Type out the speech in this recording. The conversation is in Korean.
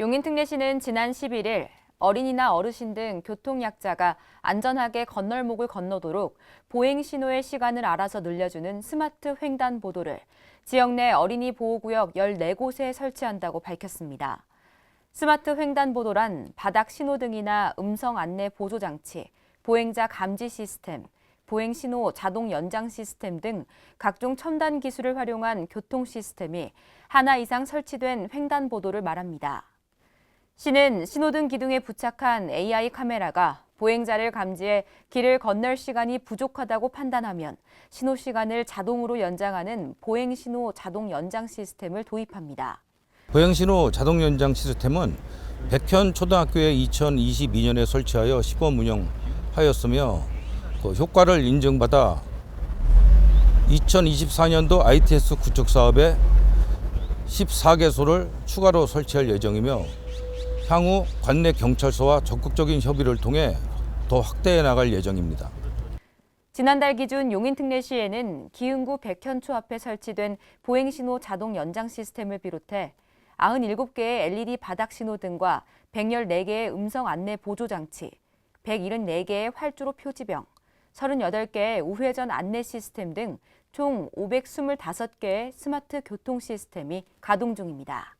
용인특례시는 지난 11일 어린이나 어르신 등 교통약자가 안전하게 건널목을 건너도록 보행 신호의 시간을 알아서 늘려주는 스마트 횡단 보도를 지역 내 어린이 보호구역 14곳에 설치한다고 밝혔습니다. 스마트 횡단 보도란 바닥 신호등이나 음성 안내 보조 장치, 보행자 감지 시스템, 보행 신호 자동 연장 시스템 등 각종 첨단 기술을 활용한 교통 시스템이 하나 이상 설치된 횡단 보도를 말합니다. 시는 신호등 기둥에 부착한 AI 카메라가 보행자를 감지해 길을 건널 시간이 부족하다고 판단하면 신호 시간을 자동으로 연장하는 보행 신호 자동 연장 시스템을 도입합니다. 보행 신호 자동 연장 시스템은 백현 초등학교에 2022년에 설치하여 시범 운영하였으며 그 효과를 인증받아 2024년도 ITS 구축 사업에 14개소를 추가로 설치할 예정이며 향후 관내 경찰서와 적극적인 협의를 통해 더 확대해 나갈 예정입니다. 지난달 기준 용인특례시에는 기흥구 백현초 앞에 설치된 보행신호 자동 연장 시스템을 비롯해 97개의 LED 바닥 신호 등과 114개의 음성 안내 보조 장치, 174개의 활주로 표지병, 38개의 우회전 안내 시스템 등 총 525개의 스마트 교통 시스템이 가동 중입니다.